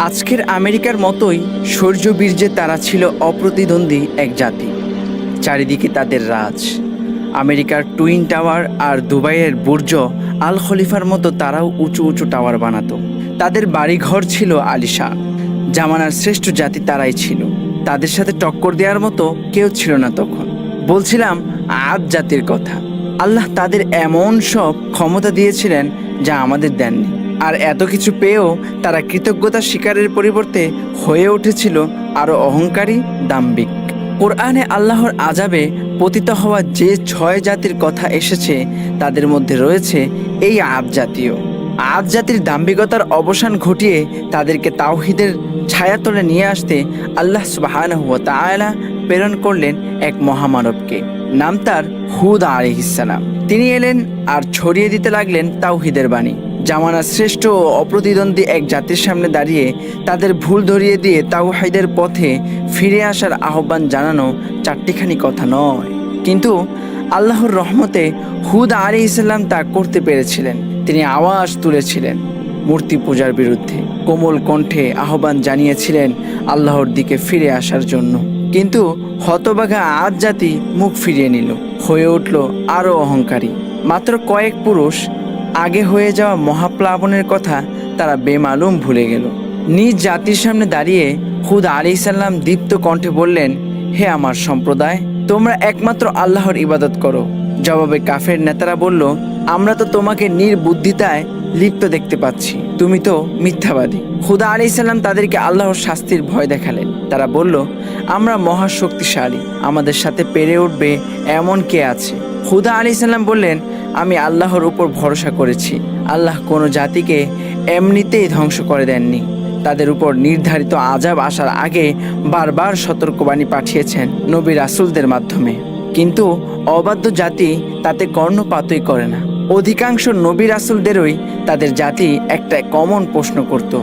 আজকের আমেরিকার মতোই শৌর্যবীর্যে তারা ছিল অপ্রতিদ্বন্দ্বী এক জাতি। চারিদিকে তাদের রাজ। আমেরিকার টুইন টাওয়ার আর দুবাইয়ের বুর্জ আল খলিফার মতো তারাও উঁচু উঁচু টাওয়ার বানাতো। তাদের বাড়িঘর ছিল আলিশা। জামানার শ্রেষ্ঠ জাতি তারাই ছিল। তাদের সাথে টক্কর দেওয়ার মতো কেউ ছিল না তখন। বলছিলাম, আদ জাতির কথা। আল্লাহ তাদের এমন সব ক্ষমতা দিয়েছিলেন যা আমাদের দেননি। আর এত কিছু পেয়েও তারা কৃতজ্ঞতা স্বীকারের পরিবর্তে হয়ে উঠেছিল আরও অহংকারী দাম্বিক কোরআনে আল্লাহর আজাবে পতিত হওয়া যে ছয় জাতির কথা এসেছে, তাদের মধ্যে রয়েছে এই আদ জাতীয়। আদ জাতির দাম্ভিকতার অবসান ঘটিয়ে তাদেরকে তাওহিদের ছায়াতলে নিয়ে আসতে আল্লাহ সুবাহানহ তাআলা প্রেরণ করলেন এক মহামানবকে, নাম তার হুদ আলিহিসাল্লাম তিনি এলেন আর ছড়িয়ে দিতে লাগলেন তাওহিদের বাণী। জামানার শ্রেষ্ঠ ও অপ্রতিদ্বন্দ্বী এক জাতির সামনে দাঁড়িয়ে তাদের ভুল ধরিয়ে দিয়ে তাওহাইদের পথে ফিরে আসার আহ্বান জানানো চারটিখানি কথা নয়। কিন্তু আল্লাহর রহমতে হুদ আলী ইসলাম তা করতে পেরেছিলেন। তিনি আওয়াজ তুলেছিলেন মূর্তি পূজার বিরুদ্ধে। কোমল কণ্ঠে আহ্বান জানিয়েছিলেন আল্লাহর দিকে ফিরে আসার জন্য। কিন্তু হতবাঘা আজ জাতি মুখ ফিরিয়ে নিল। হয়ে উঠল আরও অহংকারী। মাত্র কয়েক পুরুষ আগে হয়ে যাওয়া মহাপ্লাবনের কথা তারা বেমালুম ভুলে গেল। নিজ জাতির সামনে দাঁড়িয়ে হুদ আলী সাল্লাম দীপ্ত কণ্ঠে বললেন, হে আমার সম্প্রদায়, তোমরা একমাত্র আল্লাহর ইবাদত করো। জবাবে কাফের নেতারা বলল, আমরা তো তোমাকে নির্বুদ্ধিতায় লিপ্ত দেখতে পাচ্ছি। তুমি তো মিথ্যাবাদী। খুদা আলী সাল্লাম তাদেরকে আল্লাহর শাস্তির ভয় দেখালেন। তারা বলল, আমরা মহাশক্তিশালী। আমাদের সাথে পেরে উঠবে এমন কে আছে? হুদা আলী সাল্লাম বললেন আমি আল্লাহর উপর ভরসা করেছি। আল্লাহ কোনো জাতিকে এমনিতেই ধ্বংস করে দেননি। তাদের উপর নির্ধারিত আজাব আসার আগে বারবার সতর্কবাণী পাঠিয়েছেন নবী রাসুলদের মাধ্যমে। কিন্তু অবাধ্য জাতি তাতে কর্ণপাতই করে না। অধিকাংশ নবী রাসুলদেরই তাদের জাতি একটা কমন প্রশ্ন করত।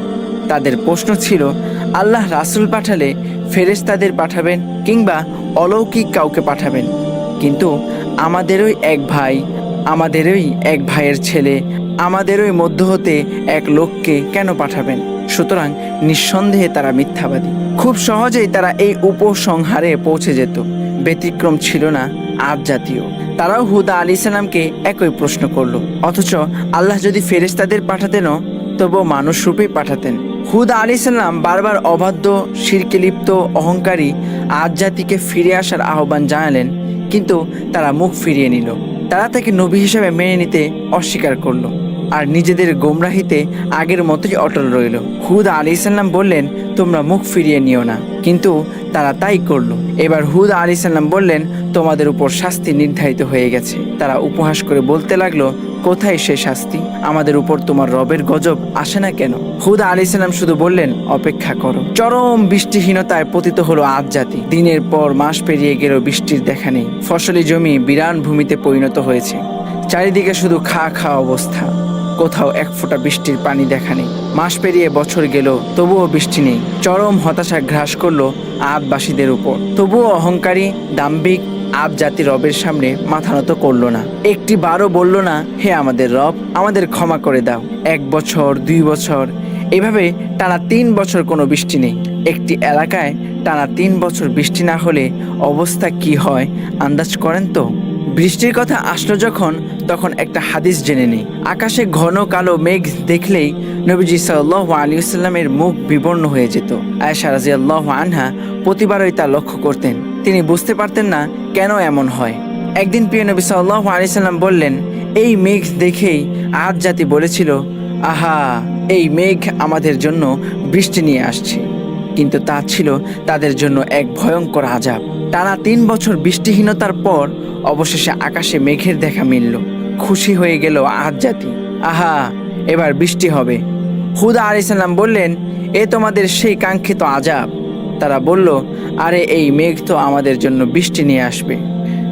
তাদের প্রশ্ন ছিল, আল্লাহ রাসুল পাঠালে ফেরেশতাদের পাঠাবেন কিংবা অলৌকিক কাউকে পাঠাবেন? কিন্তু আমাদেরই এক ভাই আমাদেরই এক ভাইয়ের ছেলে, আমাদেরই মধ্য হতে এক লোককে কেন পাঠাবেন? সুতরাং নিঃসন্দেহে তারা মিথ্যাবাদী। খুব সহজেই তারা এই উপসংহারে পৌঁছে যেত। ব্যতিক্রম ছিল না আজ জাতীয় তারাও হুদা আলী সালামকে একই প্রশ্ন করল, অথচ আল্লাহ যদি ফেরেশতাদের পাঠাতেনও তবুও মানুষ রূপেই পাঠাতেন। হুদা আলী সাল্লাম বারবার অবাধ্য শিরকে লিপ্ত, অহংকারী আজ জাতিকে ফিরে আসার আহ্বান জানালেন, কিন্তু তারা মুখ ফিরিয়ে নিল। তারা তাকে নবী হিসাবে মেনে নিতে অস্বীকার করল আর নিজেদের গোমরাহিতে আগের মতোই অটল রইল। হুদ আলি সাল্লাম বললেন, তোমরা মুখ ফিরিয়ে নিও না। কিন্তু তারা তাই করল। এবার হুদ আলি সাল্লাম বললেন, তোমাদের উপর শাস্তি নির্ধারিত হয়ে গেছে। তারা উপহাস করে বলতে লাগল কোথায় সে শাস্তি? আমাদের উপর তোমার রবের গজব আসে না কেন? হুদা আলী সাল্লাম শুধু বললেন, অপেক্ষা করো। চরম বৃষ্টিহীনতায় পতিত হলো আজ জাতি। দিনের পর মাস পেরিয়ে গেল, বৃষ্টির দেখা নেই। ফসলি জমি বিরান ভূমিতে পরিণত হয়েছে। চারিদিকে শুধু খা খা অবস্থা। কোথাও এক ফোঁটা বৃষ্টির পানি দেখা নেই। মাস পেরিয়ে বছর গেল, তবুও বৃষ্টি নেই। চরম হতাশা গ্রাস করল আদবাসীদের উপর। তবুও অহংকারী, দাম্ভিক আব জাতি রবের সামনে মাথা নত করল না। একটি বারও বলল না, হে আমাদের রব, আমাদের ক্ষমা করে দাও। এক বছর, দুই বছর, এভাবে টানা তিন বছর কোনো বৃষ্টি নেই। একটি এলাকায় টানা তিন বছর বৃষ্টি না হলে অবস্থা কি হয়, আন্দাজ করেন তো? বৃষ্টির কথা আসলো যখন, তখন একটা হাদিস জেনে নেই। আকাশে ঘন কালো মেঘ দেখলেই নবীজি সাল্লাহ আলী সাল্লামের মুখ বিবর্ণ হয়ে যেত। আয়সা রাজি আল্লাহ আনহা প্রতিবারই তা লক্ষ্য করতেন। তিনি বুঝতে পারতেন না কেন এমন হয়। একদিন প্রিয় নবী আলী সাল্লাম বললেন, এই মেঘ দেখেই আজ জাতি বলেছিল, আহা, এই মেঘ আমাদের জন্য বৃষ্টি নিয়ে আসছে। কিন্তু তা ছিল তাদের জন্য এক ভয়ঙ্কর আজাব। টানা তিন বছর বৃষ্টিহীনতার পর অবশেষে আকাশে মেঘের দেখা মিলল। খুশি হয়ে গেল আজ জাতি। আহা, এবার বৃষ্টি হবে। হুদা আলিসাল্লাম বললেন, এ তোমাদের সেই কাঙ্ক্ষিত আজাব। তারা বলল, আরে, এই মেঘ তো আমাদের জন্য বৃষ্টি নিয়ে আসবে।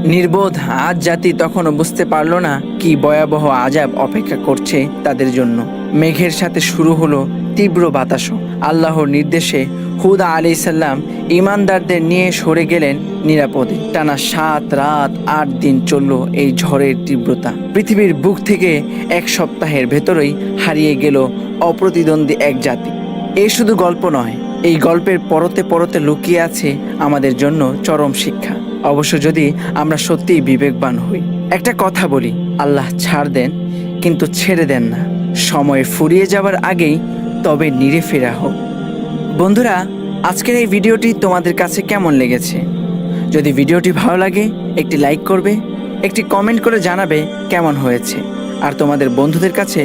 নির্বোধ, আজ জাতি তখনও বুঝতে পারল না কি ভয়াবহ আজাব অপেক্ষা করছে তাদের জন্য। মেঘের সাথে শুরু হলো তীব্র বাতাসও। আল্লাহর নির্দেশে হুদা আলি সাল্লাম ইমানদারদের নিয়ে সরে গেলেন নিরাপদে। টানা সাত রাত, আট দিন চলল এই ঝড়ের তীব্রতা। পৃথিবীর বুক থেকে এক সপ্তাহের ভেতরেই হারিয়ে গেল অপ্রতিদ্বন্দ্বী এক জাতি। এ শুধু গল্প নয় এই গল্পের পরতে পরতে লুকিয়ে আছে আমাদের জন্য চরম শিক্ষা। অবশ্য যদি আমরা সত্যিই বিবেকবান হই, একটা কথা বলি, আল্লাহ ছাড় দেন, কিন্তু ছেড়ে দেন না। সময় ফুরিয়ে যাওয়ার আগেই তবে নিরে ফেরা হোক। বন্ধুরা, আজকের এই ভিডিওটি তোমাদের কাছে কেমন লেগেছে? যদি ভিডিওটি ভালো লাগে, একটি লাইক করবে, একটি কমেন্ট করে জানাবে কেমন হয়েছে, আর তোমাদের বন্ধুদের কাছে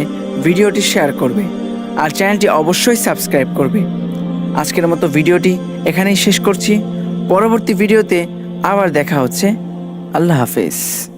ভিডিওটি শেয়ার করবে, আর চ্যানেলটি অবশ্যই সাবস্ক্রাইব করবে। আজকের মতো ভিডিওটি এখানেই শেষ করছি। পরবর্তী ভিডিওতে আবার দেখা হচ্ছে। আল্লাহ হাফেজ।